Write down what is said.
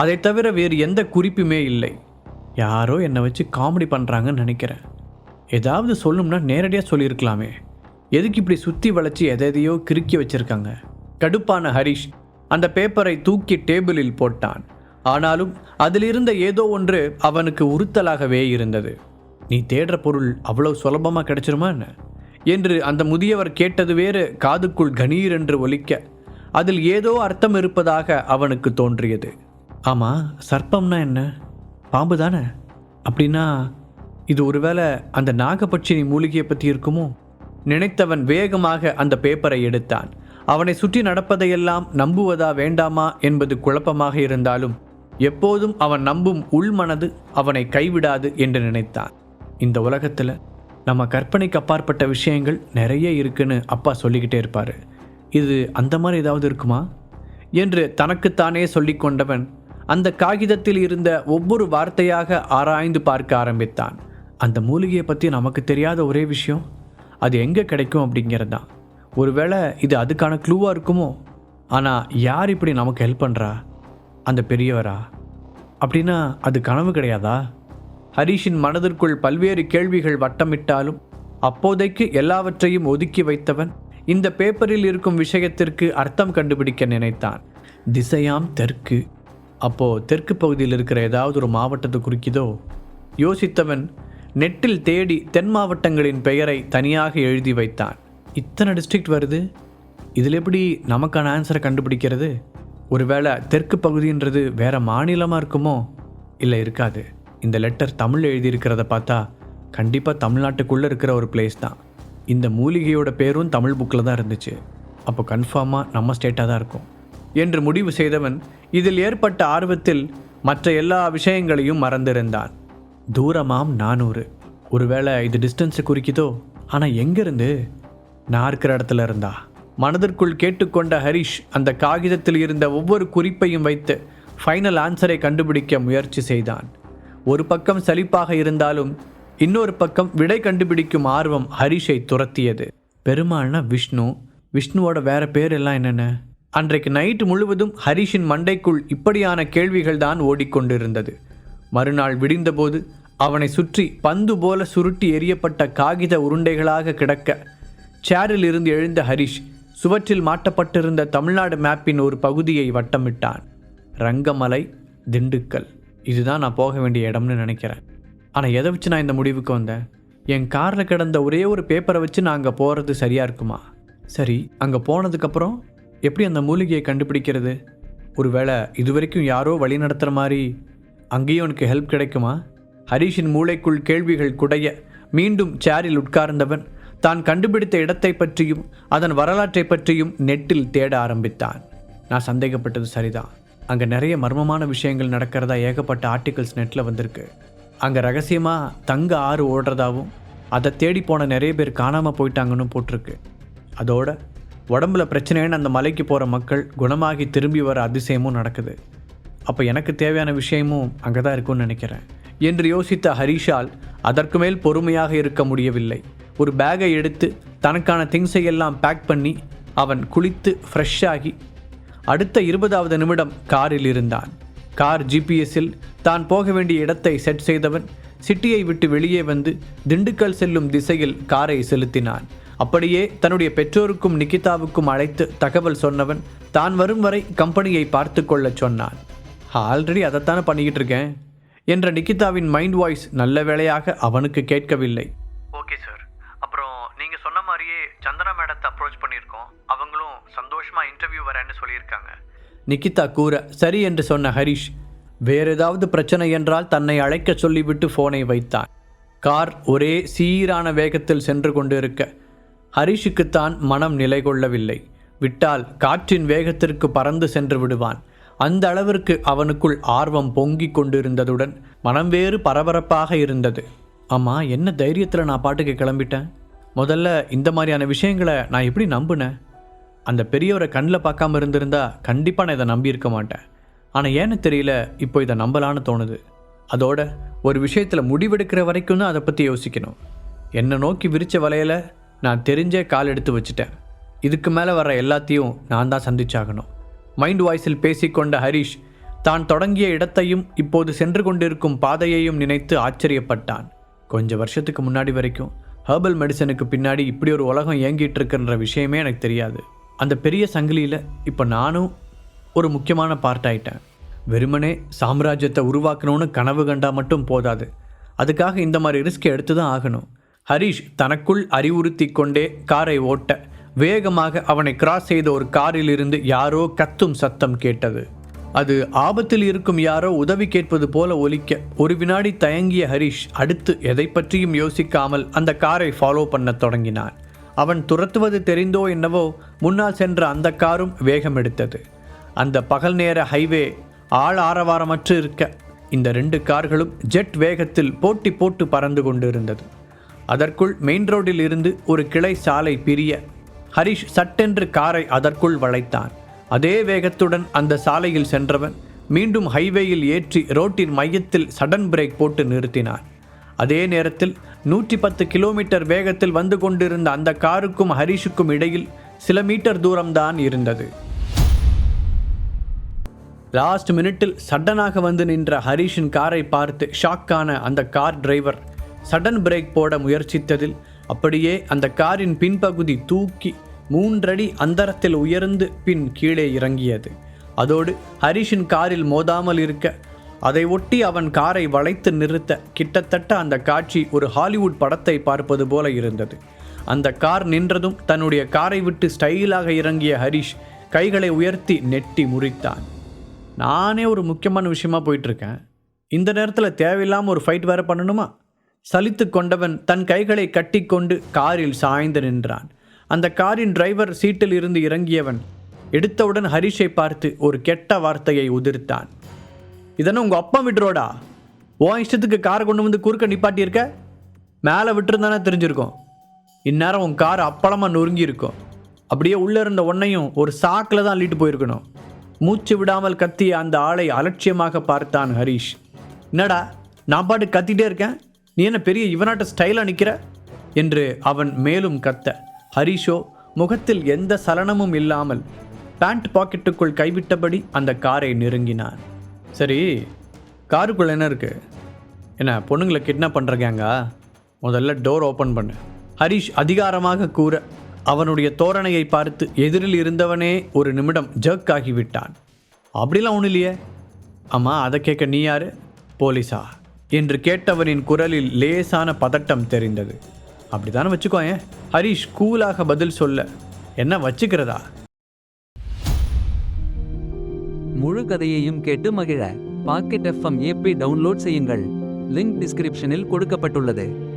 அதை தவிர வேறு எந்த குறிப்புமே இல்லை. யாரோ என்னை வச்சு காமெடி பண்ணுறாங்கன்னு நினைக்கிறேன். ஏதாவது சொல்லணும்னா நேரடியாக சொல்லியிருக்கலாமே. எதுக்கு இப்படி சுற்றி வளைச்சி எதையோ கிறுக்கி வச்சிருக்காங்க? கடுப்பான ஹரிஷ் அந்த பேப்பரை தூக்கி டேபிளில் போட்டான். ஆனாலும் அதிலிருந்த ஏதோ ஒன்று அவனுக்கு உறுத்தலாகவே இருந்தது. நீ தேடுற பொருள் அவ்வளவு சுலபமாக கிடைச்சிருமா என்ன? என்று அந்த முதியவர் கேட்டது வேறு காதுக்குள் கணீர் என்று ஒலிக்க அதில் ஏதோ அர்த்தம் இருப்பதாக அவனுக்கு தோன்றியது. ஆமாம் சர்ப்பம்னா என்ன? பாம்பு தானே? அப்படின்னா இது ஒருவேளை அந்த நாகபட்சினி மூலிகையை பற்றி இருக்குமோ? நினைத்தவன் வேகமாக அந்த பேப்பரை எடுத்தான். அவனை சுற்றி நடப்பதையெல்லாம் நம்புவதா வேண்டாமா என்பது குழப்பமாக இருந்தாலும் எப்போதும் அவன் நம்பும் உள்மனது அவனை கைவிடாது என்று நினைத்தான். இந்த உலகத்தில் நம்ம கற்பனைக்கு அப்பாற்பட்ட விஷயங்கள் நிறைய இருக்குன்னு அப்பா சொல்லிக்கிட்டே இருப்பார். இது அந்த மாதிரி ஏதாவது இருக்குமா? என்று தனக்குத்தானே சொல்லிக் கொண்டவன் அந்த காகிதத்தில் இருந்த ஒவ்வொரு வார்த்தையாக ஆராய்ந்து பார்க்க ஆரம்பித்தான். அந்த மூலிகையை பற்றி நமக்கு தெரியாத ஒரே விஷயம் அது எங்கே கிடைக்கும் அப்படிங்கிறது. தான் ஒருவேளை இது அதுக்கான க்ளூவாக இருக்குமோ? ஆனால் யார் இப்படி நமக்கு ஹெல்ப் பண்ணுறா அந்த பெரியவரா? அப்படின்னா அது கனவு கிடையாதா? ஹரிஷின் மனதிற்குள் பல்வேறு கேள்விகள் வட்டமிட்டாலும் அப்போதைக்கு எல்லாவற்றையும் ஒதுக்கி வைத்தவன் இந்த பேப்பரில் இருக்கும் விஷயத்திற்கு அர்த்தம் கண்டுபிடிக்க நினைத்தான். திசையாம் தெற்கு அப்போது தெற்கு பகுதியில் இருக்கிற ஏதாவது ஒரு மாவட்டத்தை குறிக்குதோ? யோசித்தவன் நெட்டில் தேடி தென் மாவட்டங்களின் பெயரை தனியாக எழுதி வைத்தான். இத்தனை டிஸ்ட்ரிக்ட் வருது? இதில் எப்படி நமக்கான ஆன்சரை கண்டுபிடிக்கிறது? ஒருவேளை தெற்கு பகுதின்றது வேற மாநிலமாக இருக்குமோ? இல்லை இருக்காது. இந்த லெட்டர் தமிழ் எழுதியிருக்கிறத பார்த்தா கண்டிப்பாக தமிழ்நாட்டுக்குள்ளே இருக்கிற ஒரு பிளேஸ் தான். இந்த மூலிகையோட பேரும் தமிழ் புக்கில் தான் இருந்துச்சு. அப்போ கன்ஃபார்மாக நம்ம ஸ்டேட்டாக தான் இருக்கும். என்று முடிவு செய்தவன் இதில் ஏற்பட்ட ஆர்வத்தில் மற்ற எல்லா விஷயங்களையும் மறந்திருந்தான். தூரமாம் நானூறு. ஒருவேளை இது டிஸ்டன்ஸை குறிக்குதோ? ஆனால் எங்கேருந்து? நான் இருக்கிற இடத்துல இருந்தா. மனதிற்குள் கேட்டுக்கொண்ட ஹரிஷ் அந்த காகிதத்தில் இருந்த ஒவ்வொரு குறிப்பையும் வைத்து ஃபைனல் ஆன்சரை கண்டுபிடிக்க முயற்சி செய்தான். ஒரு பக்கம் சலிப்பாக இருந்தாலும் இன்னொரு பக்கம் விடை கண்டுபிடிக்கும் ஆர்வம் ஹரிஷை துரத்தியது. பெருமாள்னா விஷ்ணு. விஷ்ணுவோட வேற பேர் எல்லாம் என்னென்ன? அன்றைக்கு நைட்டு முழுவதும் ஹரிஷின் மண்டைக்குள் இப்படியான கேள்விகள் தான் ஓடிக்கொண்டிருந்தது. மறுநாள் விடிந்தபோது அவனை சுற்றி பந்து போல சுருட்டி எறியப்பட்ட காகித உருண்டைகளாக கிடக்க சேரில் இருந்து எழுந்த ஹரிஷ் சுவற்றில் மாட்டப்பட்டிருந்த தமிழ்நாடு மேப்பின் ஒரு பகுதியை வட்டமிட்டான். ரங்கமலை திண்டுக்கல். இதுதான் நான் போக வேண்டிய இடம்னு நினைக்கிறேன். ஆனால் எதை வச்சு நான் இந்த முடிவுக்கு வந்தேன்? என் காரில் கிடந்த ஒரே ஒரு பேப்பரை வச்சு நான் அங்கே போகிறது சரியாக இருக்குமா? சரி அங்கே போனதுக்கப்புறம்? எப்படி அந்த மூலிகையை கண்டுபிடிக்கிறது? ஒருவேளை இதுவரைக்கும் யாரோ வழி நடத்துகிற மாதிரி அங்கேயும் உனக்கு ஹெல்ப் கிடைக்குமா? ஹரிஷின் மூளைக்குள் கேள்விகள் குடைய மீண்டும் சேரில் உட்கார்ந்தவன் தான் கண்டுபிடித்த இடத்தை பற்றியும் அதன் வரலாற்றை பற்றியும் நெட்டில் தேட ஆரம்பித்தான். நான் சந்தேகப்பட்டது சரிதான். அங்கே நிறைய மர்மமான விஷயங்கள் நடக்கிறதா ஏகப்பட்ட ஆர்டிகல்ஸ் நெட்டில் வந்திருக்கு. அங்கே ரகசியமாக தங்க ஆறு ஓடுறதாவும் அதை தேடி போன நிறைய பேர் காணாமல் போயிட்டாங்கன்னு போட்டிருக்கு. அதோட உடம்புல பிரச்சனைன்னு அந்த மலைக்கு போகிற மக்கள் குணமாகி திரும்பி வர அதிசயமும் நடக்குது. அப்போ எனக்கு தேவையான விஷயமும் அங்கே தான் இருக்கும்னு நினைக்கிறேன். என்று யோசித்த ஹரிஷால் அதற்கு மேல் பொறுமையாக இருக்க முடியவில்லை. ஒரு பேக்கை எடுத்து தனக்கான திங்ஸை எல்லாம் பேக் பண்ணி அவன் குளித்து ஃப்ரெஷ்ஷாகி அடுத்த இருபதாவது நிமிடம் காரில் இருந்தான். கார் ஜிபிஎஸ்ஸில் தான் போக வேண்டிய இடத்தை செட் செய்தவன் சிட்டியை விட்டு வெளியே வந்து திண்டுக்கல் செல்லும் திசையில் காரை செலுத்தினான். அப்படியே தன்னுடைய பெற்றோருக்கும் நிகிதாவுக்கும் அழைத்து தகவல் சொன்னவன் தான் வரும் வரை கம்பெனியை பார்த்து கொள்ளச் சொன்னான். ஆல்ரெடி அதைத்தானே பண்ணிக்கிட்டு இருக்கேன் என்ற நிகிதாவின் மைண்ட் வாய்ஸ் நல்ல வேளையாக அவனுக்கு கேட்கவில்லை. Okay sir. அப்புறம் நீங்கள் சொன்ன மாதிரியே சந்தனா மேடத்தை அப்ரோச் பண்ணியிருக்கோம். அவங்களும் சந்தோஷமாக இன்டர்வியூ வரேன்னு சொல்லியிருக்காங்க. நிகிதா கூற சரி என்று சொன்ன ஹரிஷ் வேற ஏதாவது பிரச்சனை என்றால் தன்னை அழைக்க சொல்லிவிட்டு ஃபோனை வைத்தான். கார் ஒரே சீரான வேகத்தில் சென்று கொண்டிருக்க ஹரிஷுக்குத்தான் மனம் நிலை கொள்ளவில்லை விட்டால் காற்றின் வேகத்திற்கு பறந்து சென்று விடுவான். அந்த அளவிற்கு அவனுக்குள் ஆர்வம் பொங்கிக் கொண்டிருந்ததுடன் மனம் வேறு பரபரப்பாக இருந்தது. அம்மா என்ன தைரியத்தில் நான் பாட்டுக்கு கிளம்பிட்டேன்? முதல்ல இந்த மாதிரியான விஷயங்களை நான் எப்படி நம்பினேன்? அந்த பெரியவரை கண்ணில் பார்க்காம இருந்திருந்தா கண்டிப்பாக நான் இதை நம்பியிருக்க மாட்டேன். ஆனால் ஏன்னு தெரியல இப்போ இதை நம்பலான்னு தோணுது. அதோட ஒரு விஷயத்தில் முடிவெடுக்கிற வரைக்கும் தான் அதை பற்றி யோசிக்கணும். என்னை நோக்கி விரித்த வலையில் நான் தெரிஞ்சே கால் எடுத்து வச்சுட்டேன். இதுக்கு மேலே வர எல்லாத்தையும் நான் தான் சந்திச்சாகணும். மைண்ட் வாய்ஸில் பேசிக்கொண்ட ஹரிஷ் தான் தொடங்கிய இடத்தையும் இப்போது சென்று கொண்டிருக்கும் பாதையையும் நினைத்து ஆச்சரியப்பட்டான். கொஞ்ச வருஷத்துக்கு முன்னாடி வரைக்கும் ஹெர்பல் மெடிசனுக்கு பின்னாடி இப்படி ஒரு உலகம் இயங்கிட்டு இருக்குன்ற விஷயமே எனக்கு தெரியாது. அந்த பெரிய சங்கிலியில் இப்போ நானும் ஒரு முக்கியமான பார்ட் ஆயிட்டேன். வெறுமனே சாம்ராஜ்யத்தை உருவாக்கணும்னு கனவு கண்டா மட்டும் போதாது. அதுக்காக இந்த மாதிரி ரிஸ்க் எடுத்து தான் ஆகணும். ஹரிஷ் தனக்குள் அறிவுறுத்தி கொண்டே காரை ஓட்ட வேகமாக அவனை கிராஸ் செய்த ஒரு காரிலிருந்து யாரோ கத்தும் சத்தம் கேட்டது. அது ஆபத்தில் இருக்கும் யாரோ உதவி கேட்பது போல ஒலிக்க ஒரு வினாடி தயங்கிய ஹரிஷ் அடுத்து எதை பற்றியும் யோசிக்காமல் அந்த காரை ஃபாலோ பண்ணத் தொடங்கினான். அவன் துரத்துவது தெரிந்தோ என்னவோ முன்னால் சென்ற அந்த காரும் வேகம் எடுத்தது. அந்த பகல் நேர ஹைவே ஆள் ஆரவாரமற்று இருக்க இந்த ரெண்டு கார்களும் ஜெட் வேகத்தில் போட்டி போட்டு பறந்து கொண்டிருந்தது. அதற்குள் மெயின் ரோடில் இருந்து ஒரு கிளை சாலை பிரிய ஹரிஷ் சட்டென்று காரை அதற்குள் வளைத்தான். அதே வேகத்துடன் அந்த சாலையில் சென்றவன் மீண்டும் ஹைவேயில் ஏற்றி ரோட்டின் மையத்தில் சடன் பிரேக் போட்டு நிறுத்தினான். அதே நேரத்தில் நூற்றி பத்து கிலோமீட்டர் வேகத்தில் வந்து கொண்டிருந்த அந்த காருக்கும் ஹரிஷுக்கும் இடையில் சில மீட்டர் தூரம்தான் இருந்தது. லாஸ்ட் மினிட்டில் சடனாக வந்து நின்ற ஹரிஷின் காரை பார்த்து ஷாக்கான அந்த கார் டிரைவர் சடன் பிரேக் போட முயற்சித்ததில் அப்படியே அந்த காரின் பின்பகுதி தூக்கி மூன்றடி அந்தரத்தில் உயர்ந்து பின் கீழே இறங்கியது. அதோடு ஹரிஷின் காரில் மோதாமல் இருக்க அதை ஒட்டி அவன் காரை வளைத்து நிறுத்த கிட்டத்தட்ட அந்த காட்சி ஒரு ஹாலிவுட் படத்தை பார்ப்பது போல இருந்தது. அந்த கார் நின்றதும் தன்னுடைய காரை விட்டு ஸ்டைலாக இறங்கிய ஹரிஷ் கைகளை உயர்த்தி நெட்டி முறித்தான். நானே ஒரு முக்கியமான விஷயமா போயிட்டுருக்கேன். இந்த நேரத்தில் தேவையில்லாமல் ஒரு ஃபைட் வேறு பண்ணணுமா? சலித்து கொண்டவன் தன் கைகளை கட்டிக்கொண்டு காரில் சாய்ந்து நின்றான். அந்த காரின் டிரைவர் சீட்டில் இருந்து இறங்கியவன் எடுத்தவுடன் ஹரிஷை பார்த்து ஒரு கெட்ட வார்த்தையை உதிர்த்தான். இதனை உங்கள் அப்பா விட்டுறோடா ஓ இஷ்டத்துக்கு காரை கொண்டு வந்து குறுக்க நிப்பாட்டியிருக்க? மேலே விட்டுருந்தானே தெரிஞ்சிருக்கோம். இந்நேரம் உன் கார் அப்பளமாக நொறுங்கியிருக்கும். அப்படியே உள்ளே இருந்த ஒன்னையும் ஒரு சாக்கில் தான் அள்ளிட்டு போயிருக்கணும். மூச்சு விடாமல் கத்திய அந்த ஆளை அலட்சியமாக பார்த்தான் ஹரிஷ். என்னடா நான் பாட்டு கத்திட்டே இருக்கேன்? நீ என்ன பெரிய இவனாட்ட ஸ்டைலாக நிற்கிற என்று அவன் மேலும் கத்த. ஹரிஷோ முகத்தில் எந்த சலனமும் இல்லாமல் பேண்ட் பாக்கெட்டுக்குள் கைவிட்டபடி அந்த காரை நெருங்கினான் சரி காருக்குள்ள என்ன இருக்கு? என்ன பொண்ணுங்களை கிட்னாப் பண்ணுறக்கேங்கா முதல்ல டோர் ஓப்பன் பண்ணு. ஹரிஷ் அதிகாரமாக கூற அவனுடைய தோரணையை பார்த்து எதிரில் இருந்தவனே ஒரு நிமிடம் ஜர்க் ஆகிவிட்டான். அப்படிலாம் ஒன்றும் இல்லையே. ஆமாம் அதை கேட்க நீ யார்? போலீஸா? என்று கேட்டவனின் குரலில் லேசான பதட்டம் தெரிந்தது. அப்படித்தானே வச்சுக்கோயேன். ஹரிஷ் கூலாக பதில் சொல்ல என்ன வச்சுக்கிறதா? முழு கதையையும் கேட்டு மகிழ. பாக்கெட் எஃப்எம் ஏபி டவுன்லோட் செய்யுங்கள். லிங்க் டிஸ்கிரிப்ஷனில் கொடுக்கப்பட்டுள்ளது.